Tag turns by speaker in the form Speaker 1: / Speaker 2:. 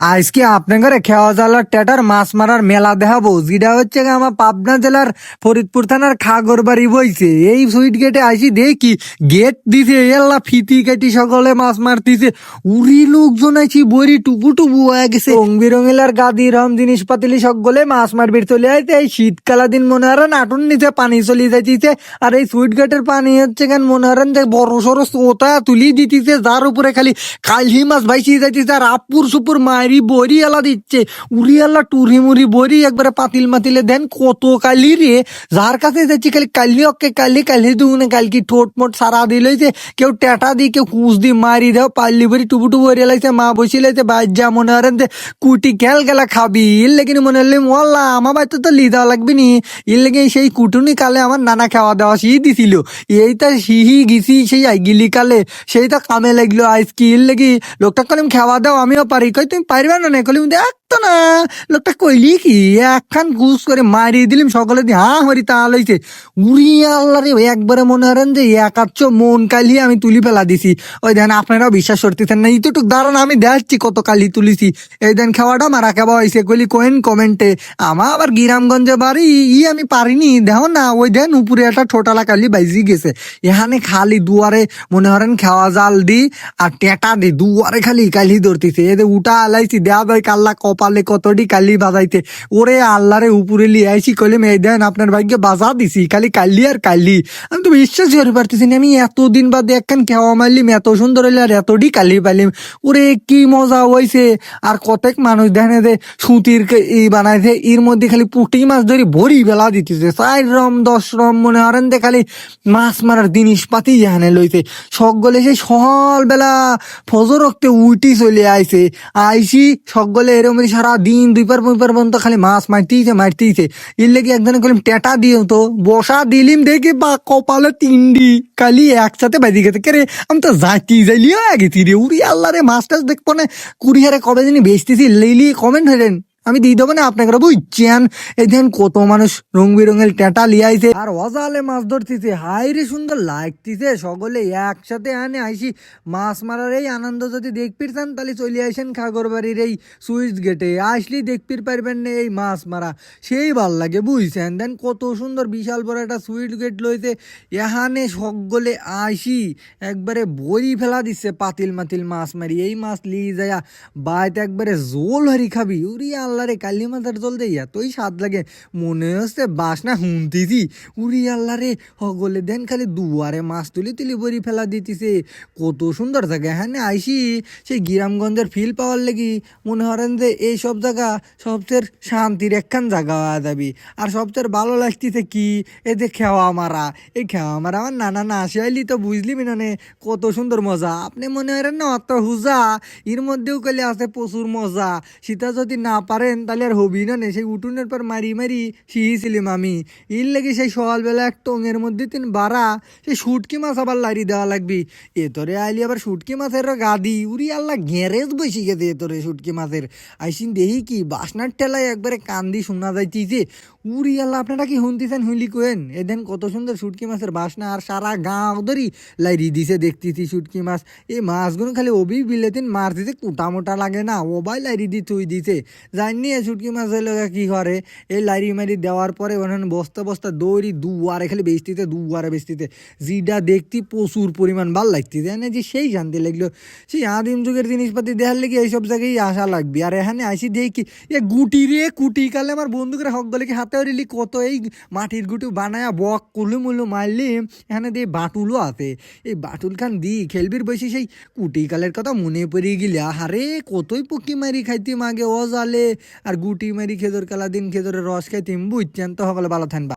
Speaker 1: আজকে আপনার ঘরে খেওয়া জালার টেটার মাছ মারার মেলা দেখাবো। যেটা হচ্ছে আমার পাবনা জেলার ফরিদপুর থানার খাগর বাড়ি বইছে। এই সুইট গেটে আসি দেখি গেট দিছে, এল্লা ফিতি কেটি সকলে মাছ মারতিছে। উড়ি লোকজন আছি বড়ি টুপু টুপু হয়ে গেছে। রং বিরঙিলার গাদি রম জিনিস পাতিলি সকলে মাছ মারবির চলে আইতে এই শীতকালা দিন মনে হয় নাটুন নিচে পানি চলে যাইতিছে। আর এই সুইট গেটের পানি হচ্ছে কেন মনে হয় যে বড় সড়ো সোতা তুলি দিতিছে। যার উপরে খালি কালহি মাছ ভাইসি যাইতিছে। আর আপুর সুপুর মারি বড়ি এলা দিচ্ছে। উড়ি এলা টুরি মুড়ি বড়ি একবারে পাতিল মাতিলে দেন। কত কালি রে? যার কাছে যাচ্ছি খালি কালি অকে কালি কালি দুগুনে কালকি ঠোঁট মোট সারা দিল কেউ টেটা দি কেউ কুচ দি মারি দেও। পাল্লি বড়ি টুবু টুবু হয়ে লাইছে, মা বসি লাইছে, বাজ্যা মনে হরেন যে কুটি খেল গেলা খাবি। লেকিন মনে হলে মোল্লা, আমার বাড়িতে তো লিদা লাগবি নি। ইর লেগে সেই কুটুনি কালে আমার নানা খাওয়া দাওয়া সেই দিছিল। এইটা সিহি গিছি সেই আইগিলি কালে সেইটা কামে লাগল আজকে ইর লেগে লোকটা কলিম খাওয়া দাও, আমিও পারি। কই তুমি পারবে না না কলিম দেখ না, লোকটা কইলি কি, একখান গুস করে মারিয়ে দিলিম সকলে দিয়ে, হা হরি তা লইছে। উড়ি আল্লাহ একবারে মনে হরেন যে একাচ্ছ মন কালি আমি তুলি ফেলা দিছি। ওই দেন আপনারাও বিশ্বাস করতেছেন না, ইতটুক দাঁড়ান আমি দেখাচ্ছি কত কালি তুলিছি। এই দেন খাওয়াটা মারা খাওয়া হয়েছে কইলি কোয়েন কমেন্টে আমার আবার গিরামগঞ্জে বাড়ি, ই আমি পারিনি দেখো না, ওই দেন উপরে একটা ছোটালা কালি বাইজি গেছে। এখানে খালি দুয়ারে মনে হরেন খাওয়া জাল দি, আর টেটা দি, দুয়ারে খালি কালি ধরতেছে। এদের উঠা আলাইছি, দেয়া ভাই কাল্লা কপালে কতটি কালি বাজাইতে? ওরে আল্লাহরে উপরে লিয়ে আইছি, কইলে মেয়ে দেন আপনার ভাগ্যে বাজা দিছি, খালি কালি আর কালি আমি তো বিশ্বাস করে পারতেছি না, আমি এতদিন বাদে একখান খাওয়া মারলিম, এত সুন্দর হইলে আর এতটি কালি পাইলিম। ওরে কি মজা হইছে, আর কতেক মানুষ দেখে যে সুতির ই বানাইছে এর মধ্যে খালি পুটি মাছ ধরে ভরি বেলা দিতেছে। চার রম, দশ রম, মনে হরেন যে খালি মাছ মারার জিনিসপাতি এখানে লইছে। সকলে সেই সকাল বেলা ফজর রক্তে উইটি চলে আইছে। আইসি সকলে এরকম সারা দিন দুই পার পার পর্যন্ত খালি মাছ মারতেইছে মারতেইছে। এর লেগে একজনে কলিম টেটা দিও তো, বসা দিলিম দেখি বা কপালে তিনডি, কালি একসাথে বাজি গেছে। কে রে, আমি তো যাইতেই যাইলিও আগে রে উড়ি আল্লাহ রে মাছ টাছ দেখব না। কুড়িহারে কবে জানি বেচতেছি, লেইলি কমেন্ট হইলেন। আমি দিয়ে দেবো না, আপনাকে বুঝছেন এই দেখেন কত মানুষ রং বেরঙের টেটা লিয়াইছে আর অজালে মাছ ধরতেছে হাই রে সুন্দর লাগতেছে। সকলে একসাথে আনে আইসি, মাছ মারার এই আনন্দ যদি দেখপির চান, তাহলে চলে আসেন খাগর বাড়ির এই সুইচ গেটে। আসলেই দেখপির পারবেন না এই মাছ মারা। সেই ভালো লাগে, বুঝছেন? দেন কত সুন্দর বিশাল বড় একটা সুইচ গেট লইছে। এখানে সকলে আইসি, একবারে বড়ি ফেলা দিচ্ছে পাতিল মাতিল মাছ মারি। এই মাছ লিয়ে যায় বাইতে একবারে জোল হারি খাবি। উরি আল্লাহ। রে কালি মাথার জল দেয় এতই স্বাদ লাগে। মনে হচ্ছে বাসনা হুনতিছি উরি আল্লাহ রে হগলে দেন খালি দুয়ারে মাছ তুলি তুলি বড়ি ফেলা দিতেছে। কত সুন্দর জায়গা হ্যাঁ আইসি, সেই গ্রামগঞ্জের ফিল পাওয়ার লাগি। মনে হরেন যে এই সব জায়গা সবচেয়ে শান্তির একখান জায়গা হওয়া যাবি। আর সবচেয়ে ভালো লাগতেছে কি? এই যে খেওয়া মারা। এই খেওয়া মারা আমার নানা না আসিয়াইলি তো বুঝলি মিনানে কত সুন্দর মজা। আপনি মনে করেন না অত হুজা, এর মধ্যেও কলে আছে প্রচুর মজা। সেটা যদি না পারেন তাহলে আর হবি না নে। সেই উঠুনের পর মারি মারি শিখিছিলাম আমি এর লেগে সেই সকালবেলা এক টঙের মধ্যে তিন বাড়া, সেই শুটকি মাছ আবার লারি দেওয়া লাগবি। এ তোরে আইলি আবার শুটকি মাছের গাদি। উড়ি আল্লাহ, গ্যারেজ বসে গেছে এ তোরে শুটকি মাছের। আইসিন দেহি কি, বাসনার ঠেলায় একবারে কান্দি শোনা যাইতিছে। উড়ি আল্লাহ, আপনারা কি শুনতেছেন, হুইলি কোয়েন? এ দেন কত সুন্দর শুটকি মাছের বাসনা, আর সারা গাঁও ধরি লাইরি দিছে দেখতেছি শুটকি মাছ। এই মাছগুলো খালি ওবি বিলেতিন মার দিতে কুটা মোটা লাগে না ওবাই লাইরি দি তুই দিছে। জানি এ শুটকি মাছ হইল কি করে? এই লাইরি মারি দেওয়ার পরে ওখানে বস্তা বস্তা দৌড়ি দুয়ারে, খালি বেচতিতে দুয়ারে বেচতিতে জিটা দেখতি প্রচুর পরিমাণ ভালো লাগতিছে এনে যে সেই শান্তি লাগল। সেই আদিম যুগের জিনিসপাতি দেখার লেগে এইসব জায়গায় আসা লাগবে। আর এখানে আসি দেখি, এ গুটি রে কুটি কালে আমার বন্ধুকে হক গলে হাতে রিলি কত এই মাটির গুটি বানায়া বক কুলু মুলু মারলি। এখানে দিয়ে বাটুলও আছে। এই বাটুল খান দি খেলবির বসে সেই কুটি কালের কথা মনে পড়ে গেলে হারে কতই পকি মারি খাইতিম মাগে ও জালে আর গুটি মারি খেজুর কালা দিন খেজুরের রস খাইতিম বুঝছেন তো সকলে ভালো থাকবা।